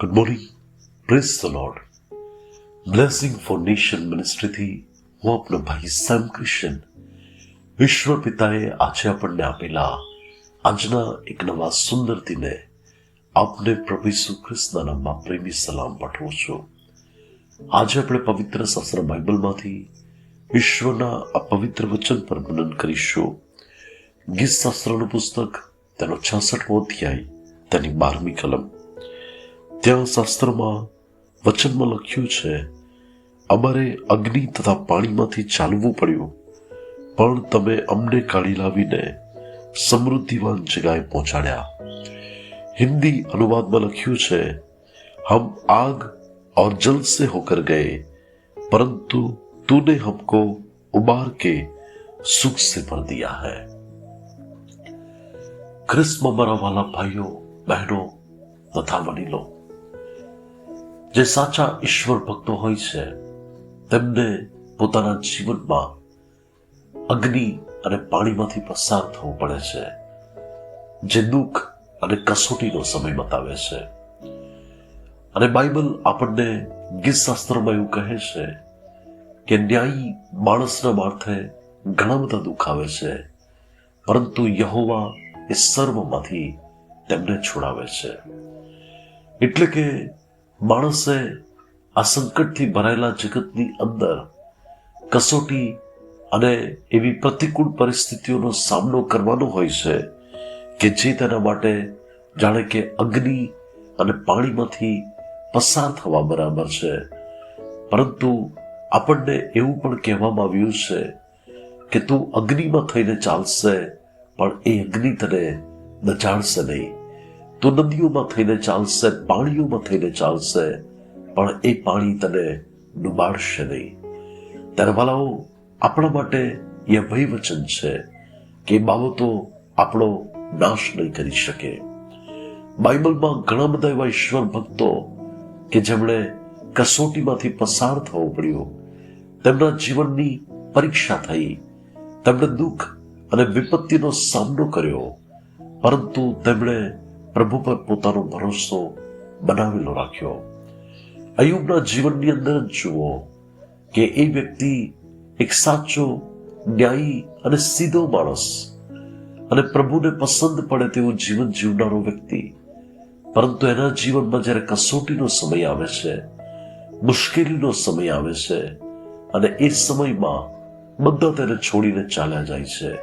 Good morning press the lord blessing for nation મિનિસ્ટ્રીથી હું આપનો ભાઈ સેમ ક્રિશ્ચન વિશ્વ પિતાએ આજે આપણને આપેલા આજના એક નવા સુંદર દિને આપને પ્રભુ ઈસુ ખ્રિસ્તના નામમાં પ્રેમી સલામ પાઠવું છું. આજે આપણે પવિત્ર શાસ્ત્ર બાઇબલમાંથી વિશ્વના આ પવિત્ર વચન પર મનન કરીશું. ગીત શાસ્ત્રનું પુસ્તક તેનો છાસઠમો અધ્યાય તેની બારમી કલમ. ત્યાં શાસ્ત્રમાં વચનમાં લખ્યું છે અમારે અગ્નિ તથા પાણીમાંથી ચાલવું પડ્યું પણ તમે અમને કાઢી લાવીને સમૃદ્ધિવાન જગાએ પહોંચાડ્યા હિન્દી અનુવાદમાં લખ્યું છે હમ આગ और जल से होकर गए परंतु तूने हमको उबार के सुख से भर दिया है ख्रिस्म मरा वाला भाइयों बहनों तथा वडीलों જે સાચા ઈશ્વર ભક્તો હોય છે, તેમને પોતાના જીવનમાં અગ્નિ અને પાણીમાંથી પસાર થવું પડે છે, જે દુઃખ અને કસોટીનો સમય બતાવે છે. અને બાઇબલ આપણને ગીત શાસ્ત્રમાં એવું કહે છે કે ન્યાયી માણસના માર્થે ઘણા બધા દુઃખ આવે છે, પરંતુ યહોવા એ સર્વમાંથી તેમને છોડાવે છે. એટલે કે માણસે આ સંકટથી ભરાયેલા જગતની અંદર કસોટી અને એવી પ્રતિકૂળ પરિસ્થિતિઓનો સામનો કરવાનો હોય છે કે જે તેના માટે જાણે કે અગ્નિ અને પાણીમાંથી પસાર થવા બરાબર છે. પરંતુ આપણને એવું પણ કહેવામાં આવ્યું છે કે તું અગ્નિમાં થઈને ચાલશે, પણ એ અગ્નિ તને નચાડશે નહીં. તું નદીઓમાં થઈને ચાલશે પાણીઓમાં થઈને ચાલશે, પણ એ પાણી તને ડુબાડશે નહીં. ત્યારે વાલાઓ, આપણા માટે એ ભય વચન છે કે બાબતો આપણો નાશ નહીં કરી શકે. બાઇબલમાં ઘણા બધા એવા ઈશ્વર ભક્તો કે જેમણે કસોટીમાંથી પસાર થવું પડ્યું, તેમના જીવનની પરીક્ષા થઈ તેમણે દુઃખ અને વિપત્તિનો સામનો કર્યો, પરંતુ તેમણે પ્રભુ પર પોતાનો ભરોસો બનાવેલો રાખ્યો. અયુબના જીવનની અંદર જુઓ કે એ વ્યક્તિ એક સાચો, ન્યાયી અને સીધો માણસ અને પ્રભુને પસંદ પડે તેવું જીવન જીવનારો વ્યક્તિ. પરંતુ એના જીવનમાં જ્યારે કસોટીનો સમય આવે છે, મુશ્કેલીનો સમય આવે છે અને એ સમયમાં બધા તેને છોડીને ચાલ્યા જાય છે,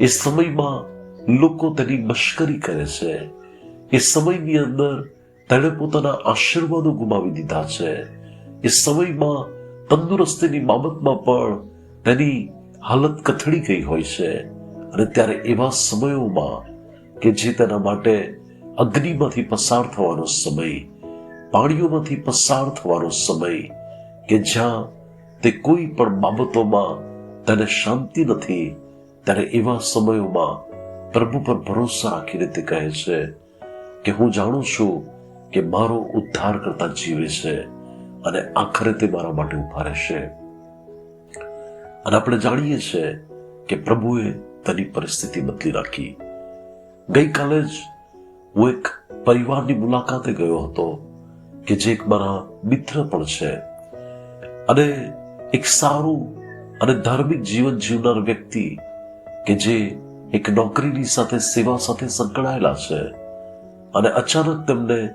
એ સમયમાં લોકો તેની મશ્કરી કરે છે એ સમયની અંદર તેણે પોતાના આશીર્વાદો ગુમાવી દીધા છે એ સમયમાં તંદુરસ્તીની બાબતમાં પણ તેની હાલત કથળી ગઈ હોય છે અને ત્યારે એવા સમયોમાં કે જે તેના માટે અગ્નિમાંથી પસાર થવાનો સમય પાણીઓમાંથી પસાર થવાનો સમય કે જ્યાં તે કોઈ પણ બાબતોમાં તેને શાંતિ નથી ત્યારે એવા સમયોમાં પ્રભુ પર ભરોસા રાખીને તે કહે છે કે હું જાણું છું કે મારો ઉદ્ધાર કરતા જીવે છે અને આખરે તે મારા માટે ઊભા રહેશે. અને આપણે જાણીએ છીએ કે પ્રભુએ તેની પરિસ્થિતિ બદલી રાખી. ગઈકાલે જ હું એક પરિવારની મુલાકાતે ગયો હતો કે જે એક મારા મિત્ર પણ છે. અને એક સારું અને ધાર્મિક જીવન જીવનાર વ્યક્તિ કે જે એક નોકરીની સાથે, સેવા સાથે સંકળાયેલા છે. અને અચાનક તેમને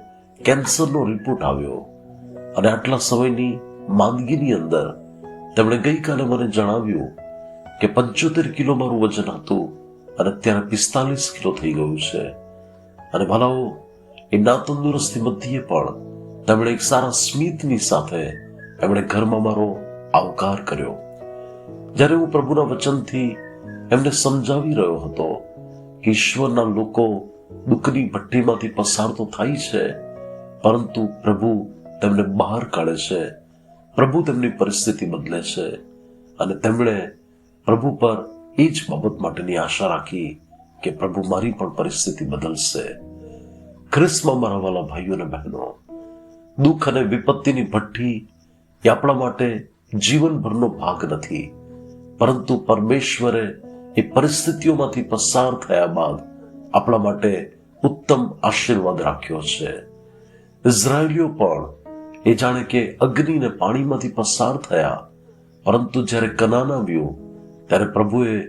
કેન્સરનો રિપોર્ટ આવ્યો. અને આટલા સમયની માંદગીની અંદર તેમણે ગઈકાલે મને જણાવ્યું કે પંચોતેર કિલો મારું વજન હતું અને અત્યારે પિસ્તાલીસ કિલો થઈ ગયું છે. અને ભલાઓ, એ ના તંદુરસ્તી મધ્યે પણ તેમણે એક સારા સ્મિતની સાથે એમણે ઘરમાં મારો આવકાર કર્યો. જ્યારે હું પ્રભુના વચનથી એમને સમજાવી રહ્યો હતો કે ઈશ્વરના લોકો દુઃખની ભઠ્ઠીમાંથી પસાર તો થાય છે, પરંતુ પ્રભુ તેમને બહાર કાઢે છે. પ્રભુ તેમની પરિસ્થિતિ બદલે છે અને તેમણે પ્રભુ પર એ જ બાબત માટેની આશા રાખી કે પ્રભુ મારી પણ પરિસ્થિતિ બદલશે. ખ્રિસ્તમાં મારા વાલા ભાઈઓ અને બહેનો, દુઃખ અને વિપત્તિની ભઠ્ઠી એ આપણા માટે જીવનભરનો ભાગ નથી, પરંતુ પરમેશ્વરે એ પરિસ્થિતિઓમાંથી પસાર થયા બાદ આપણા માટે ઉત્તમ આશીર્વાદ રાખ્યો છે. ઇઝરાયલીઓ પણ એ જાણે કે અગ્નિને પાણીમાંથી પસાર થયા. પરંતુ જ્યારે કનાન આવ્યું, ત્યારે પ્રભુએ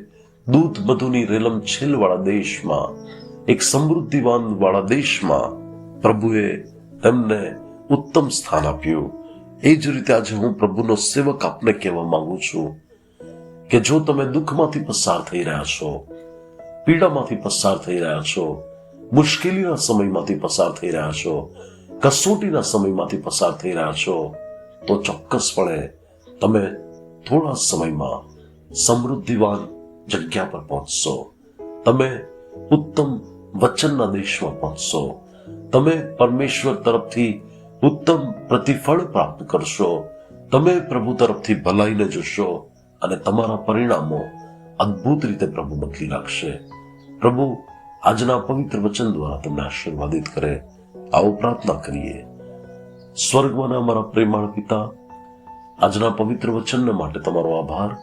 દૂધ બધુની રેલમ છેલવાળા દેશમાં, એક સમૃદ્ધિવાન વાળા દેશમાં પ્રભુએ તેમને ઉત્તમ સ્થાન આપ્યું. એ જ રીતે આજે હું પ્રભુનો સેવક આપને કહેવા માંગુ છું કે જો તમે દુઃખમાંથી પસાર થઈ રહ્યા છો પીડામાંથી પસાર થઈ રહ્યા છો, મુશ્કેલીના સમયમાંથી પસાર થઈ રહ્યા છો, કસોટીના સમયમાંથી પસાર થઈ રહ્યા છો, તો ચોક્કસપણે તમે થોડા સમયમાં સમૃદ્ધિવાન જગ્યા પર પહોંચશો. તમે ઉત્તમ વચનના દેશમાં પહોંચશો. તમે પરમેશ્વર તરફથી ઉત્તમ પ્રતિફળ પ્રાપ્ત કરશો. તમે પ્રભુ તરફથી ભલાઈને જશો અને તમારા પરિણામો અદ્ભુત રીતે પ્રભુ બદલી નાખશે પ્રભુ આજના પવિત્ર વચન દ્વારા તમને આશીર્વાદિત કરે, આવો પ્રાર્થના કરીએ. સ્વર્ગમાંના અમારા પ્રેમાળ પિતા, આજના પવિત્ર વચનને માટે તમારો આભાર.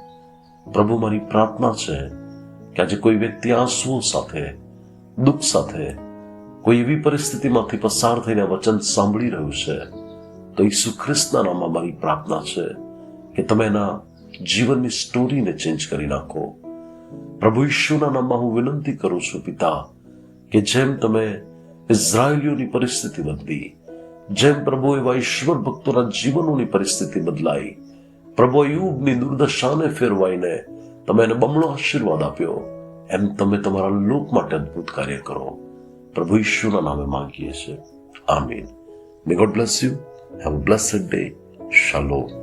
પ્રભુ, મારી પ્રાર્થના છે કે આજે કોઈ વ્યક્તિ આંસુઓ સાથે, દુઃખ સાથે, કોઈ એવી પરિસ્થિતિમાંથી પસાર થઈને વચન સાંભળી રહ્યું છે, તો ઈસુ ખ્રિસ્તના નામમાં મારી પ્રાર્થના છે કે તમે એના જીવનની સ્ટોરીને ચેન્જ કરી નાખો. પ્રભુ ઈશ્વરના નામમાં હું વિનંતી કરું છું, પિતા, કે જેમ તમે ઇઝરાયલીઓની પરિસ્થિતિ બદલી, જેમ પ્રભુ એવા ઈશ્વર ભક્તોના જીવનોની પરિસ્થિતિ બદલાઈ, પ્રભુ યુગની દુર્દશાને ફેરવાઈને તમે એને બમણો આશીર્વાદ આપ્યો. એમ તમે તમારા લોક માટે અદ્ભુત કાર્ય કરો. પ્રભુ ઈશ્વરના નામે માંગીએ છીએ. આમીન. May God bless you have a blessed day શાલોમ